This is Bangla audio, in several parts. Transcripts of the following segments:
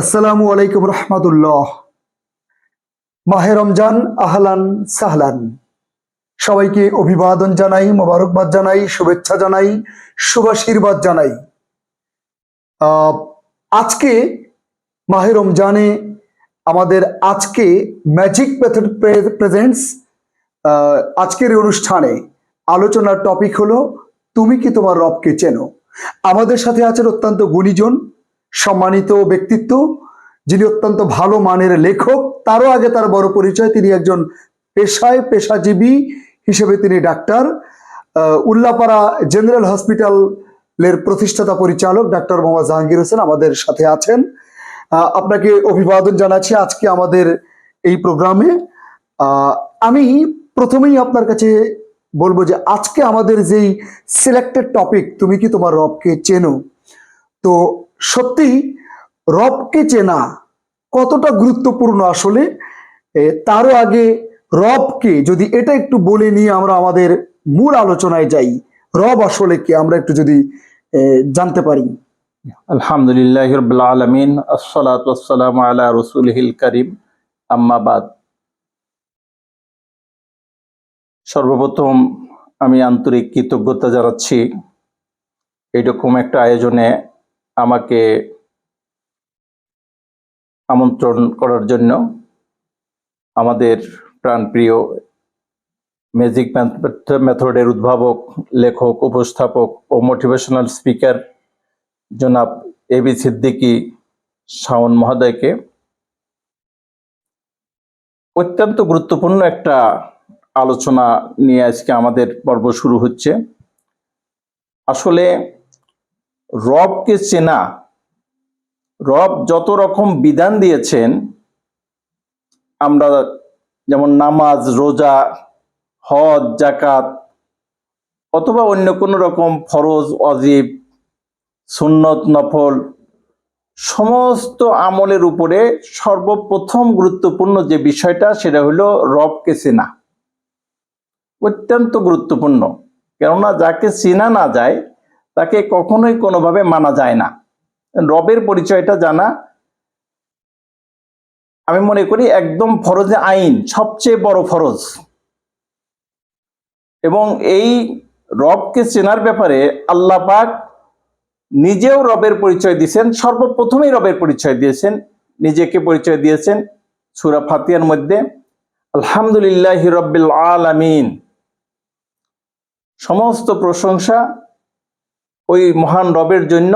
আসসালামু আলাইকুম রহমতুল্লাহ। মাহে রমজান, আহলান সাহলান। সবাইকে অভিবাদন জানাই, মোবারকবাদ জানাই, শুভেচ্ছা জানাই, শুভাশীর্বাদ জানাই। আজকে মাহে রমজানে আমাদের আজকে ম্যাজিক মেথড প্রেজেন্টস আজকের অনুষ্ঠানে আলোচনার টপিক হলো, তুমি কি তোমার রবকে চেনো? আমাদের সাথে আছেন অত্যন্ত গুণীজন সম্মানিত ব্যক্তিত্ব, যিনি অত্যন্ত ভালো মানের লেখক, তারও আগে তার বড় পরিচয়, তিনি একজন পেশায় পেশাজীবী হিসেবে তিনি ডাক্তার। উল্লাপাড়া জেনারেল হসপিটালের প্রতিষ্ঠাতা পরিচালক ডাক্তার মোহাম্মদ জাহাঙ্গীর হোসেন আমাদের সাথে আছেন। আপনাকে অভিবাদন জানাচ্ছি আজকে আমাদের এই প্রোগ্রামে। আমি প্রথমেই আপনার কাছে বলব যে আজকে আমাদের যেই সিলেক্টেড টপিক তুমি কি তোমার রবকে চেনো? তো সত্যি রবকে চেনা কতটা গুরুত্বপূর্ণ আসলে? তারও আগে রবকে যদি এটা একটু বলে নিয়ে আমরা আমাদের মূল আলোচনায় যাই, রব আসলে কি? আমরা একটু যদি জানতে পারি। আলহামদুলিল্লাহ রবিল আলমিন, আসসালাত আসসালাম আলা রসুলহিল করিম আম্মাবাদ সর্বপ্রথম আমি আন্তরিক কৃতজ্ঞতা জানাচ্ছি এইরকম একটা আয়োজনে আমাকে আমন্ত্রণ করার জন্য আমাদের প্রাণপ্রিয় ম্যাজিক মেথডের উদ্ভাবক, লেখক, উপস্থাপক ও মোটিভেশনাল স্পিকার জনাব এ বি সিদ্দিকী শাওন মহোদয়কে অত্যন্ত গুরুত্বপূর্ণ একটা আলোচনা নিয়ে আজকে আমাদের পর্ব শুরু হচ্ছে। আসলে রবকে চেনা। রব যত রকম বিধান দিয়েছেন, আমরা যেমন নামাজ, রোজা, হজ জাকাত অথবা অন্য কোনো রকম ফরজ অজীব সুন্নত, নফল, সমস্ত আমলের উপরে সর্বপ্রথম গুরুত্বপূর্ণ যে বিষয়টা, সেটা হলো রবকে চেনা। অত্যন্ত গুরুত্বপূর্ণ। কেননা যাকে চেনা না যায় তাকে কখনোই কোনোভাবে মানা যায় না। রবের পরিচয়টা জানা। আমি মনে করি একদম ফরজে আইন, সবচেয়ে বড় ফরজ। এবং এই রবকে চেনার ব্যাপারে আল্লাহ পাক নিজেও রবের পরিচয় দিয়েছেন, সর্বপ্রথমেই রবের পরিচয় দিয়েছেন, নিজেকে পরিচয় দিয়েছেন সুরা ফাতিয়ার মধ্যে। আলহামদুলিল্লাহ রব্বিল আলামিন। সমস্ত প্রশংসা ওই মহান রবের জন্য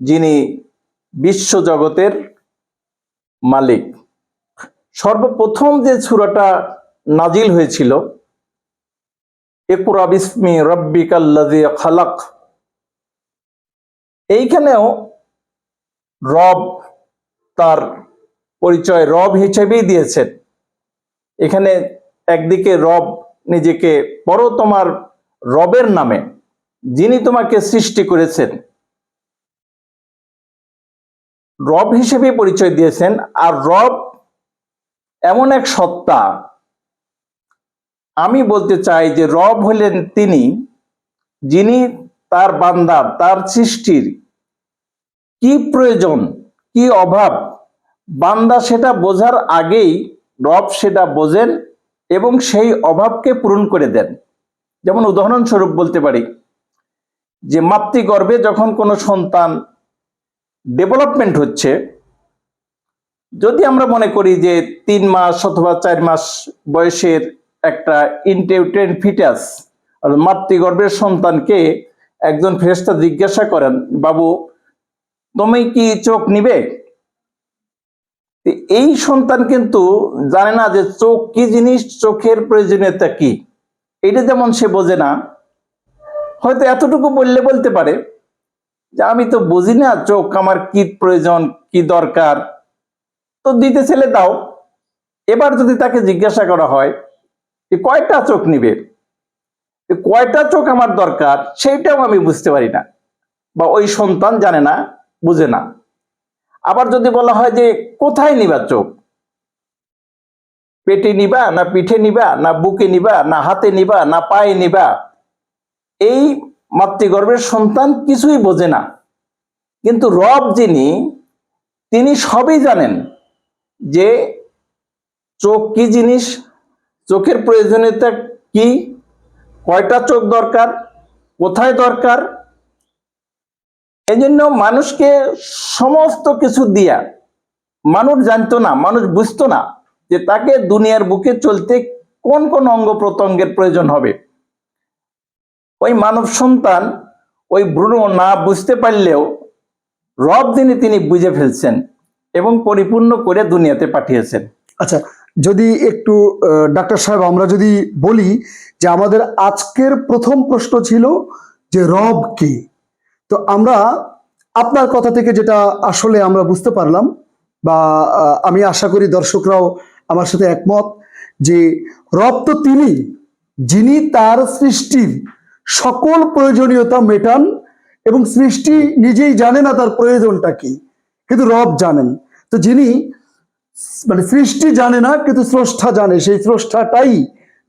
যিনি বিশ্ব জগতের মালিক। সর্বপ্রথম যে সুরাটা নাজিল হয়েছিল একুরা বিস্মি রব্বিকাল্লাজি খালাক, এইখানেও রব তার পরিচয় রব হিসেবেই দিয়েছেন। এখানে একদিকে রব নিজেকে পড়ো তোমার রবের নামে যিনি তোমাকে সৃষ্টি করেছেন, রব হিসেবে পরিচয় দিয়েছেন, আর রব এমন এক সত্তা। আমি বলতে চাই যে রব হলেন তিনি, যিনি তার বান্দার তার সৃষ্টির কি প্রয়োজন, কি অভাব, বান্দা সেটা বোঝার আগেই রব সেটা বোঝেন এবং সেই অভাবকে পূরণ করে দেন। যেমন উদাহরণস্বরূপ বলতে পারি যে মাতৃগর্ভে যখন কোনো সন্তান ডেভেলপমেন্ট হচ্ছে, যদি আমরা মনে করি যে তিন মাস অথবা চার মাস বয়সের একটা ইন্টেউটেন ফিটাস মাতৃগর্ভের সন্তানকে একজন ফেরেশতা জিজ্ঞাসা করেন, বাবু, তুমি কি চোখ নিবে? এই সন্তান কিন্তু জানে না যে চোখ কি জিনিস, চোখের প্রয়োজনীয়তা কি। এটা যেমন সে বোঝে না হয়তো এতটুকু বললে বলতে পারে যে আমি তো বুঝি না চোখ আমার কি প্রয়োজন, কি দরকার। তো দিতে ছেলে দাও। এবার যদি তাকে জিজ্ঞাসা করা হয় যে কয়টা চোখ নিবে? কয়টা চোখ আমার দরকার সেইটাও আমি বুঝতে পারি না বা ওই সন্তান জানে না, বুঝে না। আবার যদি বলা হয় যে কোথায় নিবা চোখ? পেটে নিবা না পিঠে নিবা না বুকে নিবা না হাতে নিবা না পায়ে নিবা? এই মাতৃগর্ভের সন্তান কিছুই বোঝে না। কিন্তু রব যিনি, তিনি সবই জানেন যে চোখ কি জিনিস, চোখের প্রয়োজনীয়তা কি, কয়টা চোখ দরকার, কোথায় দরকার। এই জন্য মানুষকে সমস্ত কিছু দিয়া, মানুষ জানতো না, মানুষ বুঝতো না যে তাকে দুনিয়ার বুকে চলতে কোন কোন অঙ্গ প্রত্যঙ্গের প্রয়োজন হবে। ওই মানব সন্তান, ওই ভ্রূণ না বুঝতে পারলেও রব দিনে তিনি বুঝে ফেলছেন এবং পরিপূর্ণ করে দুনিয়াতে পাঠিয়েছেন। আচ্ছা যদি একটু ডাক্তার সাহেব, আমরা যদি বলি যে আমাদের আজকের প্রথম প্রশ্ন ছিল যে রব কি? তো আমরা আপনার কথা থেকে যেটা আসলে আমরা বুঝতে পারলাম বা আমি আশা করি দর্শকরাও আমার সাথে একমত যে রব তো তিনি, যিনি তার সৃষ্টির সকল প্রয়োজনীয়তা মেটান এবং সৃষ্টি নিজেই জানে না তার প্রয়োজনটা কি কিন্তু রব জানেন। তো যিনি মানে সৃষ্টি জানে না কিন্তু স্রষ্টা জানে। সেই স্রষ্টাটাই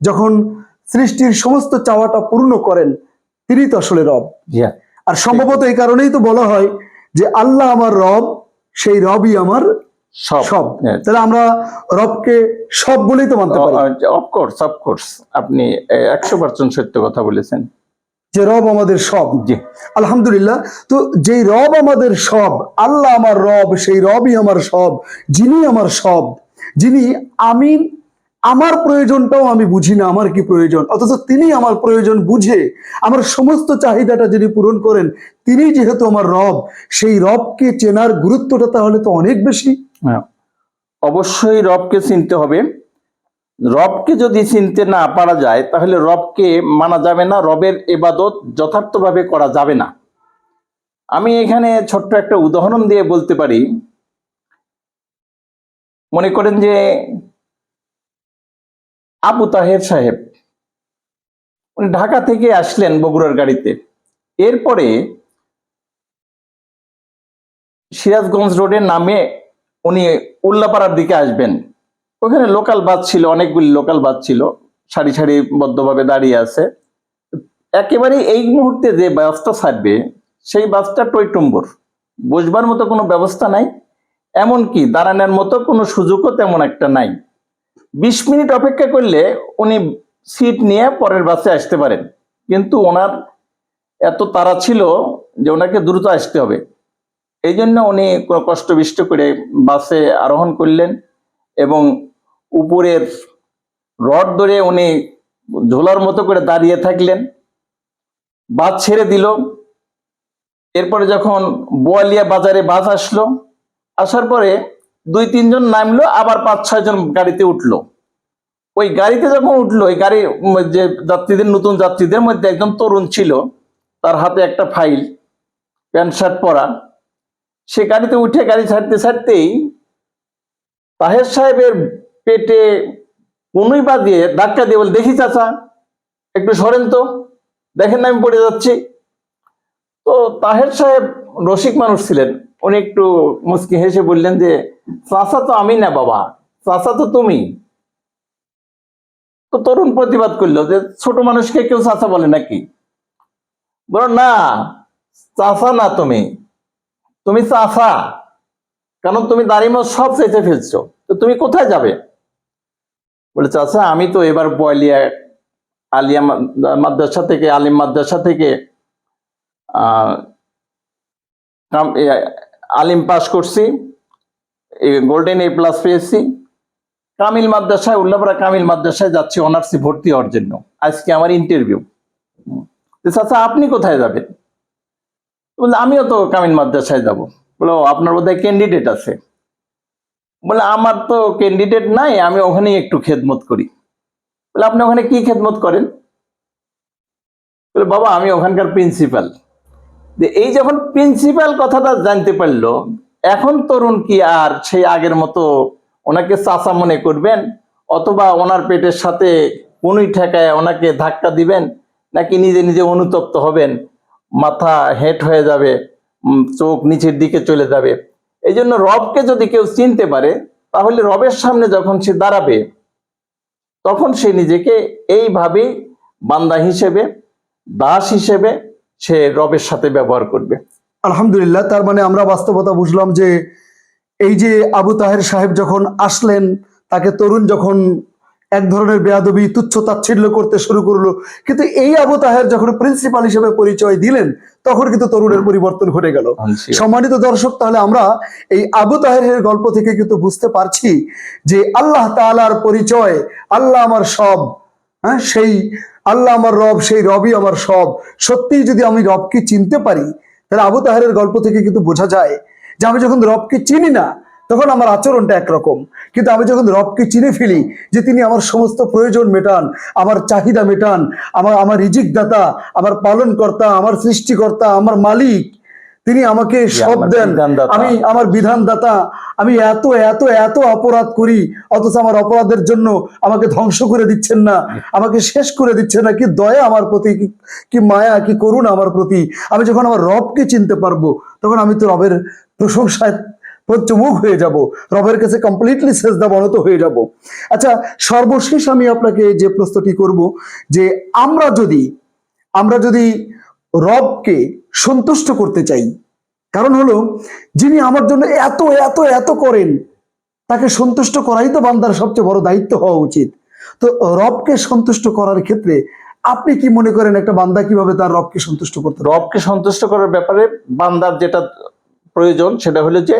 যখন সৃষ্টির সমস্ত চাওয়াটা পূর্ণ করেন তিনি তো আসলে রব। আর সম্ভবত এই কারণেই তো বলা হয় যে আল্লাহ আমার রব সেই রবই আমার সব। তাহলে আমরা রবকে সব বলেই তো মানতে পারি। অফকোর্স অফকোর্স আপনি একশো পার্সেন্ট সত্য কথা বলেছেন। যে রব আমাদের সব। আলহামদুলিল্লাহ, তো যেই রব আমাদের সব, আল্লাহ আমার রব, সেই রবই আমার সব, যিনি আমার সব, যিনি আমি, আমার প্রয়োজনটাও আমি বুঝি না, আমার কি প্রয়োজন? অথচ তিনি আমার প্রয়োজন বুঝে, আমার সমস্ত চাহিদাটা যিনি পূরণ করেন, তিনি যেহেতু আমার রব, সেই রবকে চেনার গুরুত্বটা তাহলে তো অনেক বেশি। হ্যাঁ। অবশ্যই রবকে চিনতে হবে। রবকে যদি চিনতে না পারা যায়, তাহলে রবকে মানা যাবে না, রবের এবাদত যথার্থভাবে করা যাবে না। আমি এখানে ছোট্ট একটা উদাহরণ দিয়ে বলতে পারি। মনে করেন যে আবু তাহের সাহেব, উনি ঢাকা থেকে আসলেন বগুড়ার গাড়িতে। এরপরে সিরাজগঞ্জ রোডের নামে উনি উল্লাপাড়ার দিকে আসবেন। ওখানে লোকাল বাস ছিল, অনেকগুলি লোকাল বাস ছিল, সারি সারি বদ্ধভাবে দাঁড়িয়ে আছে। একেবারে এই মুহূর্তে যে বাসটা ছাড়বে, সেই বাসটা টইটুম্বর বসবার মতো কোনো ব্যবস্থা নাই, এমনকি দাঁড়ানোর মতো কোনো সুযোগও তেমন একটা নাই। বিশ মিনিট অপেক্ষা করলে উনি সিট নিয়ে পরের বাসে আসতে পারেন। কিন্তু ওনার এত তাড়া ছিল যে ওনাকে দ্রুত আসতে হবে। এই জন্য উনি ক- কষ্ট বিষ্ট করে বাসে আরোহণ করলেন এবং উপরের রড ধরে উনি ঝোলার মতো করে দাঁড়িয়ে থাকলেন। বাস ছেড়ে দিল। এরপরে যখন বোয়ালিয়া বাজারে বাস আসলো, আসার পরে দুই, তিনজন নামলো, আবার পাঁচ ছয় জন গাড়িতে উঠল। ওই গাড়িতে যখন উঠল, ওই গাড়ি যে যাত্রীদের, নতুন যাত্রীদের মধ্যে একজন তরুণ ছিল, তার হাতে একটা ফাইল, প্যান্ট, শার্ট পরা। সে গাড়িতে উঠে গাড়ি ছাড়তে, ছাড়তেই তাহের সাহেবের পেটে কোনোই বা দিয়ে ধাক্কা দিয়ে বলে, দেখি চাচা, একটু সরেন তো, দেখেন আমি পড়ে যাচ্ছি। তো তাহের সাহেব রসিক মানুষ ছিলেন। উনি একটু মুচকি হেসে বললেন যে, চাচা তো আমি না বাবা, চাচা তো তুমি। তো তরুণ প্রতিবাদ করল যে, ছোট মানুষকে কেউ চাচা বলে নাকি? বলো, না, চাচা না তুমি তুমি চাচা, কারণ তুমি দাঁড়িয়ে সব চেঁচে ফেলছো, তো তুমি কোথায় যাবে? বলে চাচা আমি তো এবার বয়লিয়া আলিয়া মাদ্রাসা থেকে আলিম মাদ্রাসা থেকে আলিম পাস করছি গোল্ডেন এ প্লাস পেয়েছি। কামিল মাদ্রাসায় উল্লাপাড়া কামিল মাদ্রাসায় যাচ্ছি অনার্সি ভর্তি হওয়ার জন্য। আজকে আমার ইন্টারভিউ চাচা আপনি কোথায় যাবেন? বলে আমিও তো কামিল মাদ্রাসায় যাব। বলে "ও, আপনার বোধহয় ক্যান্ডিডেট আছে। বলে, আমার তো ক্যান্ডিডেট নাই, আমি ওখানেই একটু খেদমত করি। বলে, আপনি ওখানে কি খেদমত করেন? বলে, বাবা, আমি ওখানকার প্রিন্সিপাল এই যখন প্রিন্সিপাল কথাটা জানতে পারল, এখন তরুণ কি আর সেই আগের মতো ওনাকে চাচা মনে করবেন? অথবা ওনার পেটের সাথে কোনুই ঠেকায় ওনাকে ধাক্কা দিবেন? নাকি নিজে নিজে অনুতপ্ত হবেন? মাথা হেট হয়ে যাবে চোখ নিচের দিকে চলে যাবে। এই জন্য রবকে যদি কেউ চিনতে পারে, তাহলে রবের সামনে যখন সে দাঁড়াবে, তখন সে নিজেকে এইভাবেই বান্দা হিসেবে, দাস হিসেবে সে রবের সাথে ব্যবহার করবে। আলহামদুলিল্লাহ, তার মানে আমরা বাস্তবতা বুঝলাম যে, এই যে আবু তাহের সাহেব যখন আসলেন, তাকে তরুণ যখন এক ধরনের বেয়াদবি তুচ্ছ তাচ্ছিল্য করতে শুরু করল। কিন্তু এই আবু তাহের যখন প্রিন্সিপাল হিসেবে পরিচয় দিলেন তখন কিন্তু তরুণের পরিবর্তন ঘটে গেল। সম্মানিত দর্শক তাহলে আমরা এই আবু তাহেরের গল্প থেকে কিন্তু বুঝতে পারছি যে আল্লাহ তালার পরিচয় আল্লাহ আমার সব হ্যাঁ সেই আল্লাহ আমার রব সেই রবই আমার সব। সত্যিই যদি আমি রবকে চিনতে পারি তাহলে আবু তাহের গল্প থেকে কিন্তু বোঝা যায় যে আমি যখন রবকে চিনি না তখন আমার আচরণটা একরকম। কিন্তু আমি যখন রবকে চিনে ফেলি যে তিনি আমার সমস্ত প্রয়োজন মেটান আমার চাহিদা মেটান আমার আমার রিজিক দাতা আমার পালনকর্তা আমার সৃষ্টিকর্তা আমার মালিক তিনি আমাকে সব দেন। আমি আমার বিধানদাতা। আমি এত এত এত অপরাধ করি অথচ আমার অপরাধের জন্য আমাকে ধ্বংস করে দিচ্ছেন না। আমাকে শেষ করে দিচ্ছেন না। কি দয়া আমার প্রতি কি- কি মায়া কি করুণ আমার প্রতি। আমি যখন আমার রবকে চিনতে পারব তখন আমি তো রবের প্রশংসায় পঞ্চমুখ হয়ে যাব। রবের কাছে কমপ্লিটলি সেজদা বনত হয়ে যাব। আচ্ছা সর্বশেষ আমি আপনাকে যে প্রশ্নটি করব, যে আমরা যদি আমরা যদি রবকে সন্তুষ্ট করতে চাই, কারণ হলো, যিনি আমার জন্য এত এত এত করেন, তাকে সন্তুষ্ট করাই তো বান্দার সবচেয়ে বড় দায়িত্ব হওয়া উচিত। তো রবকে সন্তুষ্ট করার ক্ষেত্রে আপনি কি মনে করেন একটা বান্দা কীভাবে তার রবকে সন্তুষ্ট করতে? রবকে সন্তুষ্ট করার ব্যাপারে বান্দার যেটা প্রয়োজন, সেটা হলো যে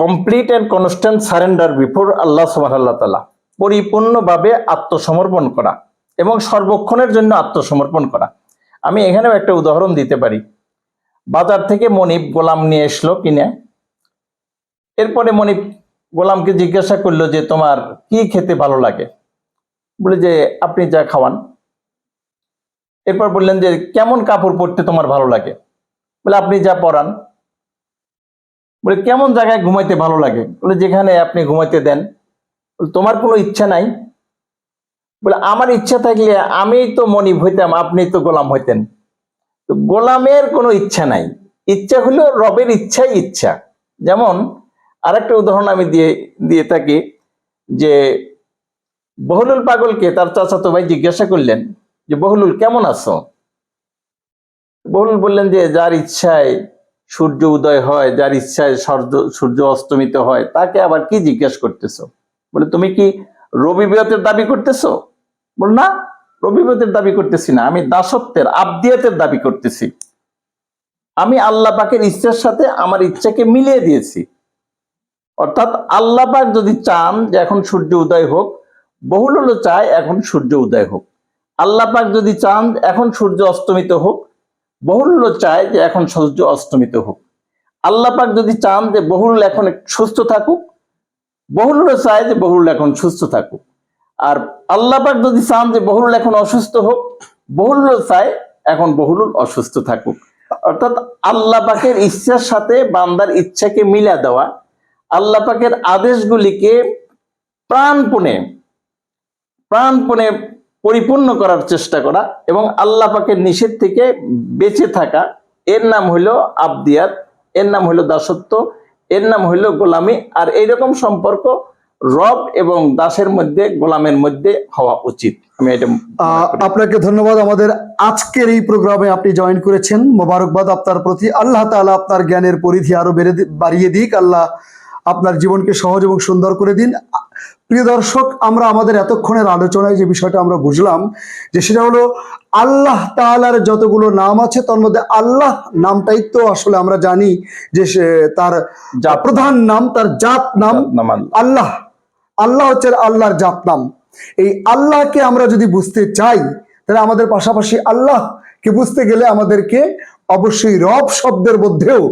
complete and constant surrender before Allah সুবাহ আল্লাহ তালা পরিপূর্ণভাবে আত্মসমর্পণ করা এবং সর্বক্ষণের জন্য আত্মসমর্পণ করা। আমি এখানেও একটা উদাহরণ দিতে পারি। বাজার থেকে মনিব গোলাম নিয়ে এসলো কিনে। এরপরে মনিব গোলামকে জিজ্ঞাসা করল যে, তোমার কি খেতে ভালো লাগে? বলে যে, আপনি যা খাওয়ান। এরপর বললেন যে, কেমন কাপড় পরতে তোমার ভালো লাগে? বলে, আপনি যা পরান। বলে, কেমন জায়গায় ঘুমাইতে ভালো লাগে? বলে, যেখানে আপনি ঘুমাইতে দেন। তোমার কোনো ইচ্ছা নাই? বলে, আমার ইচ্ছা থাকলে আমি তো মনিব হইতাম, আপনি তো গোলাম হইতেন। তো গোলামের কোনো ইচ্ছা নাই। ইচ্ছা হলো রবের ইচ্ছাই ইচ্ছা। যেমন আরেকটা উদাহরণ আমি দিয়ে দিয়ে থাকি যে, বহলুল পাগলকে তার চাচাতো ভাই জিজ্ঞাসা করলেন যে, বহলুল, কেমন আছো? বহলুল বললেন যে, যার ইচ্ছায় সূর্য উদয় হয়, যার ইচ্ছায় সূর্য সূর্য অস্তমিত হয়, তাকে আবার কি জিজ্ঞেস করতেছো? বলে, তুমি কি রবি রবিবিয়তের দাবি করতেছো? বল, না, রবি রবিবিয়তের দাবি করতেছি না, আমি দাসত্বের, আবদিয়াতের দাবি করতেছি। আমি আল্লাহ পাকের ইচ্ছার সাথে আমার ইচ্ছাকে মিলিয়ে দিয়েছি। অর্থাৎ আল্লাহ পাক যদি চান যে এখন সূর্য উদয় হোক, বহুল চায় এখন সূর্য উদয় হোক। আল্লাহ পাক যদি চান এখন সূর্য অস্তমিত হোক বহুল্য চায় যে এখন সূর্য অস্তমিত হোক। আল্লাহ পাক যদি চান যে বহুল এখন সুস্থ থাকুক, বহুল্য চায় যে বহুল এখন সুস্থ থাকুক। আর আল্লাহ পাক যদি চান যে বহুল এখন অসুস্থ হোক, বহুল্য চায় এখন বহুল অসুস্থ থাকুক। অর্থাৎ আল্লাহ পাকের ইচ্ছার সাথে বান্দার ইচ্ছাকে মিলা দেওয়া, আল্লাহ পাকের আদেশগুলিকে প্রাণপণে প্রাণপণে পরিপূর্ণ করার চেষ্টা করা এবং আল্লাহ পাকের নিষেধ থেকে বেঁচে থাকা। এর নাম হইল আবদিয়াত এর নাম হইল দাসত্ব এর নাম হইল গোলামি আর এইরকম সম্পর্ক রব এবং দাসের মধ্যে গোলামের মধ্যে হওয়া উচিত। আমি এটা। আপনাকে ধন্যবাদ। আমাদের আজকের এই প্রোগ্রামে আপনি জয়েন করেছেন। মোবারকবাদ আপনার প্রতি। আল্লাহ তাআলা আপনার জ্ঞানের পরিধি আরও বেড়ে বাড়িয়ে দিক। আল্লাহ আপনার জীবনকে সহজ এবং সুন্দর করে দিন। প্রিয় দর্শক আমরা আমাদের এতক্ষণের আলোচনায় যে বিষয়টা আমরা বুঝলাম যে সেটা হলো আল্লাহ তাআলার যতগুলো নাম আছে তার মধ্যে আল্লাহ নামটাই তো আসলে আমরা জানি যে সে তার যা প্রধান নাম তার জাত নাম আল্লাহ। আল্লাহ হচ্ছে আল্লাহর জাত নাম। এই আল্লাহকে আমরা যদি বুঝতে চাই তাহলে আমাদের পাশাপাশি আল্লাহকে বুঝতে গেলে আমাদেরকে অবশ্যই রব শব্দের মধ্যেও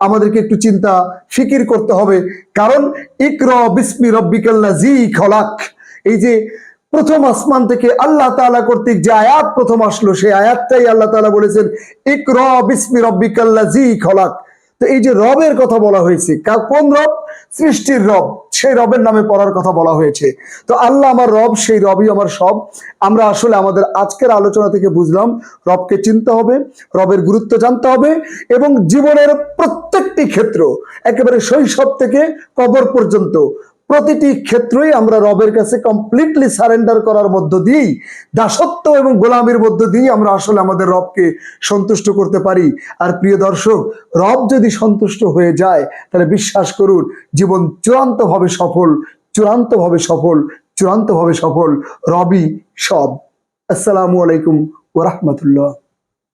আমাদেরকে একটু চিন্তা, ফিকির করতে হবে। কারণ, ইকর বিসমি রব্বিকাল্লা জি খলাক। এই যে প্রথম আসমান থেকে আল্লাহ তালা কর্তৃক যে আয়াত প্রথম আসলো, সেই আয়াতটাই আল্লাহ তালা বলেছেন, ইকর বিসমি রব্বিকাল্লা জি খলাক। তো এই যে রবের কথা বলা হয়েছে কোন রব? সৃষ্টির রব, সেই রবের নামে পড়ার কথা বলা হয়েছে। তো আল্লাহ আমার রব, সেই রবই আমার সব। আমরা আসলে আমাদের আজকের আলোচনা থেকে বুঝলাম, রবকে চিনতে হবে, রবের গুরুত্ব জানতে হবে এবং জীবনের প্রত্যেকটি ক্ষেত্র একেবারে শৈশব থেকে কবর পর্যন্ত প্রতিটি ক্ষেত্রেই আমরা রবের কাছে কমপ্লিটলি সারেন্ডার করার মধ্য দিয়েই, দাসত্ব এবং গোলামির মধ্য দিয়েই আমরা আসলে আমাদের রবকে সন্তুষ্ট করতে পারি। আর প্রিয় দর্শক, রব যদি সন্তুষ্ট হয়ে যায়, তাহলে বিশ্বাস করুন, জীবন চূড়ান্তভাবে সফল চূড়ান্তভাবে সফল চূড়ান্তভাবে সফল রবি সব। আসসালামু আলাইকুম ওরহমতুল্লাহ